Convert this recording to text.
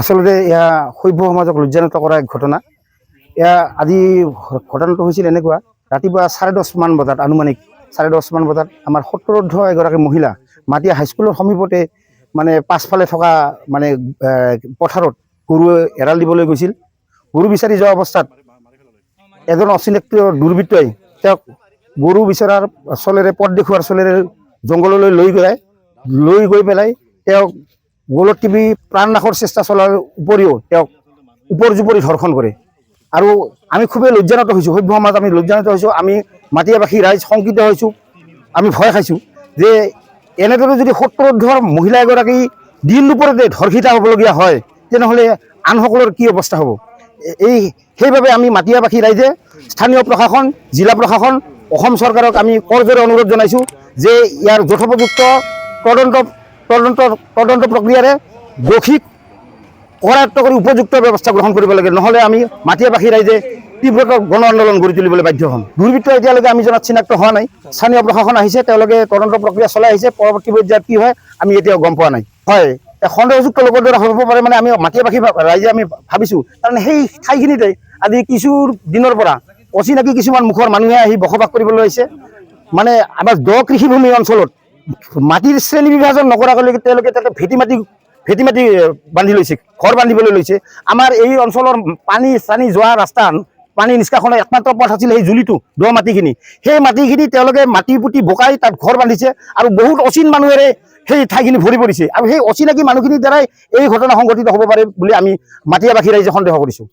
আচলতে এয়া সভ্য সমাজক লজ্জানত কৰা এক ঘটনা। এয়া আজি ঘটনাটো হৈছিল এনেকুৱা, ৰাতিপুৱা চাৰে দহমান বজাত, আনুমানিক চাৰে দহমান বজাত আমাৰ সত্তৰধ্য এগৰাকী মহিলা মাটিয়া হাইস্কুলৰ সমীপতে মানে পাছফালে থকা মানে পথাৰত গৰু এৰাল দিবলৈ গৈছিল। গৰু বিচাৰি যোৱা অৱস্থাত এজন অচিনাক্ত দুৰ্বৃত্তই তেওঁক গৰু বিচৰাৰ চলেৰে, পথ দেখুওৱাৰ চলেৰে জংঘললৈ লৈ গৈ লৈ গৈ পেলাই তেওঁক গলত টিপি প্ৰাণনাশৰ চেষ্টা চলোৱাৰ উপৰিও তেওঁক ওপৰ জুপৰি ধৰ্ষণ কৰে। আৰু আমি খুবেই লজ্জানত হৈছোঁ, সভ্য সমাজ আমি লজ্জানত হৈছোঁ, আমি মাটিয়াবাসী ৰাইজ শংকিত হৈছোঁ, আমি ভয় খাইছোঁ যে এনেদৰে যদি সত্তৰধৰ মহিলা এগৰাকী দিন দুপৰতে ধৰ্ষিতা হ'বলগীয়া হয়, তেনেহ'লে আনসকলৰ কি অৱস্থা হ'ব? এই, সেইবাবে আমি মাটিয়াবাসী ৰাইজে স্থানীয় প্ৰশাসন, জিলা প্ৰশাসন, অসম চৰকাৰক আমি কৰজোৰে অনুৰোধ জনাইছোঁ যে ইয়াৰ যথোপযুক্ত তদন্ত তদন্ত তদন্ত প্ৰক্ৰিয়াৰে দোষীক কৰায়ত্ব কৰি উপযুক্ত ব্যৱস্থা গ্ৰহণ কৰিব লাগে। নহ'লে আমি মাটিয়াবাসী ৰাইজে তীব্ৰতৰ গণ আন্দোলন গঢ়ি তুলিবলৈ বাধ্য হ'ম। দুৰ্বৃত্ত এতিয়ালৈকে আমি জনাত চিনাক্ত হোৱা নাই। স্থানীয় প্ৰশাসন আহিছে, তেওঁলোকে তদন্ত প্ৰক্ৰিয়া চলাই আহিছে। পৰৱৰ্তী পৰ্যায়ত কি হয়, আমি এতিয়াও গম পোৱা নাই। হয় সন্দেহযুক্ত লোকৰ দ্বাৰা হ'ব পাৰে মানে আমি মাটিয়াবাসী ৰাইজে আমি ভাবিছোঁ। কাৰণ সেই ঠাইখিনিতে আজি কিছু দিনৰ পৰা অচিনাকি কিছুমান মুখৰ মানুহে আহি বসবাস কৰিবলৈ লৈছে মানে আমাৰ দ কৃষিভূমি অঞ্চলত মাটিৰ শ্ৰেণী বিভাজন নকৰাকৈ তেওঁলোকে ভেটি মাটি ভেটি মাটি বান্ধি লৈছে, ঘৰ বান্ধিবলৈ লৈছে। আমাৰ এই অঞ্চলৰ পানী, চানী যোৱা রাস্তা পানী নিষ্কাশনের একমাত্ৰ পথ আছিল সেই জুলিটো দ মাটিখিনি। সেই মাটিখিনি তেওঁলোকে মাটি পুতি বকাই তাত ঘৰ বান্ধিছে আৰু বহুত অচিন মানুহেৰে সেই ঠাইখিনি ভৰি পৰিছে। আৰু সেই অচিনাকি মানুহখিনিৰ দ্বাৰাই এই ঘটনা সংঘটিত হ'ব পাৰে বুলি আমি মাটিয়াবাসী ৰাইজে সন্দেহ কৰিছোঁ।